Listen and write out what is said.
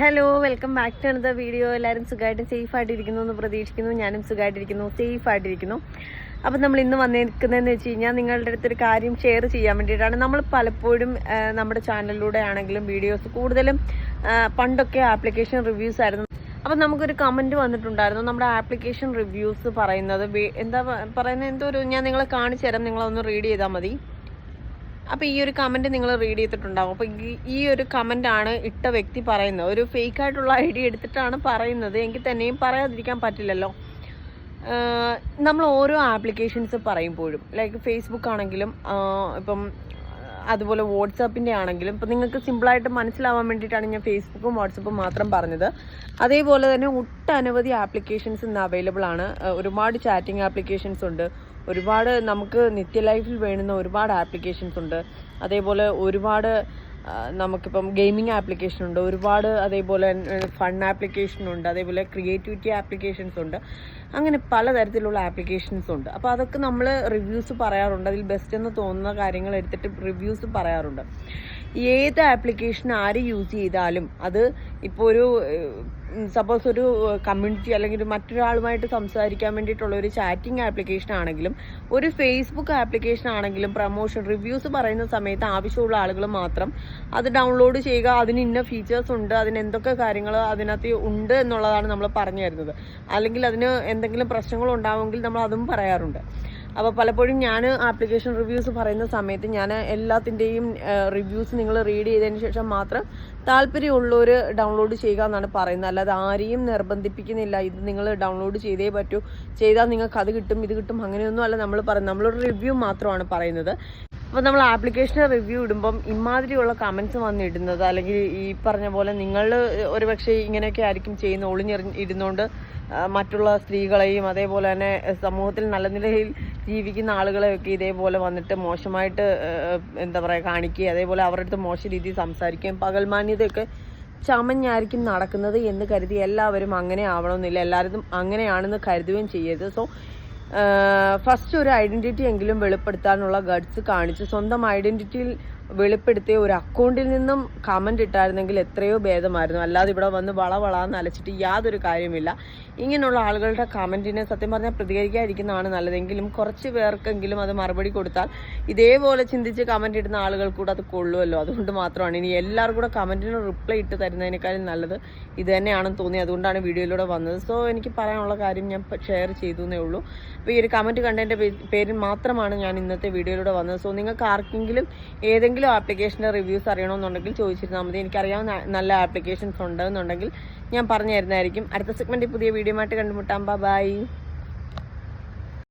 Hello welcome back to another video എല്ലാവരും സുഖമായിട്ട് safe ആയിട്ടിരിക്കുന്നു എന്ന് പ്രതീക്ഷിക്കുന്നു. ഞാനും സുഖമായിട്ടിരിക്കുന്നു. സേഫ് ആയിട്ടിരിക്കുന്നു. അപ്പം നമ്മൾ ഇന്ന് വന്നിരിക്കുന്നതെന്ന് വെച്ച് കഴിഞ്ഞാൽ നിങ്ങളുടെ അടുത്തൊരു കാര്യം ഷെയർ ചെയ്യാൻ വേണ്ടിയിട്ടാണ്. നമ്മൾ പലപ്പോഴും നമ്മുടെ ചാനലിലൂടെ ആണെങ്കിലും വീഡിയോസ് കൂടുതലും പണ്ടൊക്കെ ആപ്ലിക്കേഷൻ റിവ്യൂസ് ആയിരുന്നു. അപ്പം നമുക്കൊരു കമന്റ് വന്നിട്ടുണ്ടായിരുന്നു. നമ്മുടെ ആപ്ലിക്കേഷൻ റിവ്യൂസ് പറയുന്നത് എന്താ പറയുന്നത്? എന്തോ ഒരു ഞാൻ നിങ്ങളെ കാണിച്ചു തരാം. നിങ്ങളൊന്ന് റീഡ് ചെയ്താൽ മതി. അപ്പോൾ ഈ ഒരു കമന്റ് നിങ്ങൾ റീഡ് ചെയ്തിട്ടുണ്ടാവും. അപ്പോൾ ഈ ഒരു കമന്റ് ആണ് ഇട്ട വ്യക്തി പറയുന്നത്. ഒരു ഫേക്ക് ആയിട്ടുള്ള ഐ ഡി എടുത്തിട്ടാണ് പറയുന്നത്. എങ്കിൽ തന്നെയും പറയാതിരിക്കാൻ പറ്റില്ലല്ലോ. നമ്മൾ ഓരോ ആപ്ലിക്കേഷൻസ് പറയുമ്പോഴും ലൈക്ക് ഫേസ്ബുക്ക് ആണെങ്കിലും ഇപ്പം അതുപോലെ വാട്സാപ്പിന്റെ ആണെങ്കിലും ഇപ്പം നിങ്ങൾക്ക് സിമ്പിളായിട്ട് മനസ്സിലാവാൻ വേണ്ടിയിട്ടാണ് ഞാൻ ഫേസ്ബുക്കും വാട്സപ്പും മാത്രം പറഞ്ഞത്. അതേപോലെ തന്നെ ഒട്ടനവധി ആപ്ലിക്കേഷൻസ് ഇന്ന് അവൈലബിൾ ആണ്. ഒരുപാട് ചാറ്റിംഗ് ആപ്ലിക്കേഷൻസ് ഉണ്ട്. ഒരുപാട് നമുക്ക് നിത്യ ലൈഫിൽ വേണ്ടുന്ന ഒരുപാട് ആപ്ലിക്കേഷൻസ് ഉണ്ട്. അതേപോലെ ഒരുപാട് നമുക്കിപ്പം ഗെയിമിംഗ് ആപ്ലിക്കേഷൻ ഉണ്ട്. ഒരുപാട് അതേപോലെ ഫൺ ആപ്ലിക്കേഷൻ ഉണ്ട്. അതേപോലെ ക്രിയേറ്റിവിറ്റി ആപ്ലിക്കേഷൻസ് ഉണ്ട്. അങ്ങനെ പലതരത്തിലുള്ള ആപ്ലിക്കേഷൻസ് ഉണ്ട്. അപ്പോൾ അതൊക്കെ നമ്മൾ റിവ്യൂസ് പറയാറുണ്ട്. അതിൽ ബെസ്റ്റ് എന്ന് തോന്നുന്ന കാര്യങ്ങൾ എടുത്തിട്ട് റിവ്യൂസ് പറയാറുണ്ട്. ഏത് ആപ്ലിക്കേഷൻ ആര് യൂസ് ചെയ്താലും അത് ഇപ്പോൾ ഒരു സപ്പോസ് ഒരു കമ്മ്യൂണിറ്റി അല്ലെങ്കിൽ മറ്റൊരാളുമായിട്ട് സംസാരിക്കാൻ വേണ്ടിയിട്ടുള്ള ഒരു ചാറ്റിംഗ് ആപ്ലിക്കേഷൻ ആണെങ്കിലും ഒരു ഫേസ്ബുക്ക് ആപ്ലിക്കേഷൻ ആണെങ്കിലും പ്രൊമോഷൻ റിവ്യൂസ് പറയുന്ന സമയത്ത് ആവശ്യമുള്ള ആളുകൾ മാത്രം അത് ഡൗൺലോഡ് ചെയ്യുക അതിന് ഇന്ന ഫീച്ചേഴ്സ് ഉണ്ട് അതിന് എന്തൊക്കെ കാര്യങ്ങൾ അതിനകത്ത് ഉണ്ട് എന്നുള്ളതാണ് നമ്മൾ പറഞ്ഞു തരുന്നത്. അല്ലെങ്കിൽ അതിന് എന്തെങ്കിലും പ്രശ്നങ്ങൾ ഉണ്ടാവുമെങ്കിൽ നമ്മൾ അതും പറയാറുണ്ട്. അപ്പോൾ പലപ്പോഴും ഞാൻ ആപ്ലിക്കേഷൻ റിവ്യൂസ് പറയുന്ന സമയത്ത് ഞാൻ എല്ലാത്തിന്റെയും റിവ്യൂസ് നിങ്ങൾ റീഡ് ചെയ്തതിന് ശേഷം മാത്രം താല്പര്യമുള്ളവർ ഡൗൺലോഡ് ചെയ്യുക എന്നാണ് പറയുന്നത്. അല്ലാതെ ആരെയും നിർബന്ധിപ്പിക്കുന്നില്ല. ഇത് നിങ്ങൾ ഡൗൺലോഡ് ചെയ്തേ പറ്റൂ. ചെയ്താൽ നിങ്ങൾക്ക് അത് കിട്ടും ഇത് കിട്ടും അങ്ങനെയൊന്നും അല്ല നമ്മൾ പറയുന്നത്. നമ്മളൊരു റിവ്യൂ മാത്രമാണ് പറയുന്നത്. അപ്പോൾ നമ്മൾ ആപ്ലിക്കേഷൻ റിവ്യൂ ഇടുമ്പം ഇമാതിരിയുള്ള കമൻസ് വന്ന് ഇടുന്നത് അല്ലെങ്കിൽ ഈ പറഞ്ഞ പോലെ നിങ്ങൾ ഒരുപക്ഷെ ഇങ്ങനെയൊക്കെ ആയിരിക്കും ചെയ്യുന്ന ഒളിഞ്ഞെറി ഇടുന്നതുകൊണ്ട് ആ, മറ്റുള്ള സ്ത്രീകളെയും അതേപോലെ തന്നെ സമൂഹത്തിൽ നല്ല നിലയിൽ ജീവിക്കുന്ന ആളുകളെയൊക്കെ ഇതേപോലെ വന്നിട്ട് മോശമായിട്ട് എന്താ പറയുക കാണിക്കുകയും അതേപോലെ അവരുടെ അടുത്ത് മോശം രീതിയിൽ സംസാരിക്കുകയും പകൽമാന്യതയൊക്കെ ചമഞ്ഞായിരിക്കും നടക്കുന്നത് എന്ന് കരുതി എല്ലാവരും അങ്ങനെ ആവണമെന്നില്ല. എല്ലാവരും അങ്ങനെയാണെന്ന് കരുതുകയും ചെയ്യരുത്. സോ ഫസ്റ്റ് ഒരു ഐഡന്റിറ്റി എങ്കിലും വെളിപ്പെടുത്താനുള്ള ഗഡ്സ് കാണിച്ച് സ്വന്തം ഐഡന്റിറ്റിയിൽ വെളിപ്പെടുത്തിയ ഒരു അക്കൗണ്ടിൽ നിന്നും കമന്റ് ഇട്ടായിരുന്നെങ്കിൽ എത്രയോ ഭേദമായിരുന്നു. അല്ലാതെ ഇവിടെ വന്ന് വള വളാന്ന് അലച്ചിട്ട് യാതൊരു കാര്യമില്ല ഇങ്ങനെയുള്ള ആളുകളുടെ കമന്റിനെ സത്യം പറഞ്ഞാൽ പ്രതികരിക്കാതിരിക്കുന്നതാണ് നല്ലതെങ്കിലും കുറച്ച് പേർക്കെങ്കിലും അത് മറുപടി കൊടുത്താൽ ഇതേപോലെ ചിന്തിച്ച് കമന്റ് ഇടുന്ന ആളുകൾ കൂടെ അത് കൊള്ളുമല്ലോ. അതുകൊണ്ട് മാത്രമാണ് ഇനി എല്ലാവരും കൂടെ കമന്റിന് റിപ്ലൈ ഇട്ട് തരുന്നതിനേക്കാളും നല്ലത് ഇത് തന്നെയാണെന്ന് തോന്നി. അതുകൊണ്ടാണ് വീഡിയോയിലൂടെ വന്നത്. സോ എനിക്ക് പറയാനുള്ള കാര്യം ഞാൻ ഷെയർ ചെയ്തു എന്നേ ഉള്ളൂ. അപ്പോൾ ഈ ഒരു കമന്റ് കണ്ടതിന്റെ പേരിൽ മാത്രമാണ് ഞാൻ ഇന്നത്തെ വീഡിയോയിലൂടെ വന്നത്. സോ നിങ്ങൾക്ക് ആർക്കെങ്കിലും ഏതെങ്കിലും ആപ്ലിക്കേഷന്റെ റിവ്യൂസ് അറിയണമെന്നുണ്ടെങ്കിൽ ചോദിച്ചിരുന്നാൽ മതി. എനിക്കറിയാവുന്ന നല്ല ആപ്ലിക്കേഷൻസ് ഉണ്ടെന്നുണ്ടെങ്കിൽ ഞാൻ പറഞ്ഞു തരുന്നതായിരിക്കും അടുത്ത സെഗ്മെന്റിൽ പുതിയ വീഡിയോ ആയിട്ട് കണ്ടുമുട്ടാം. ബൈ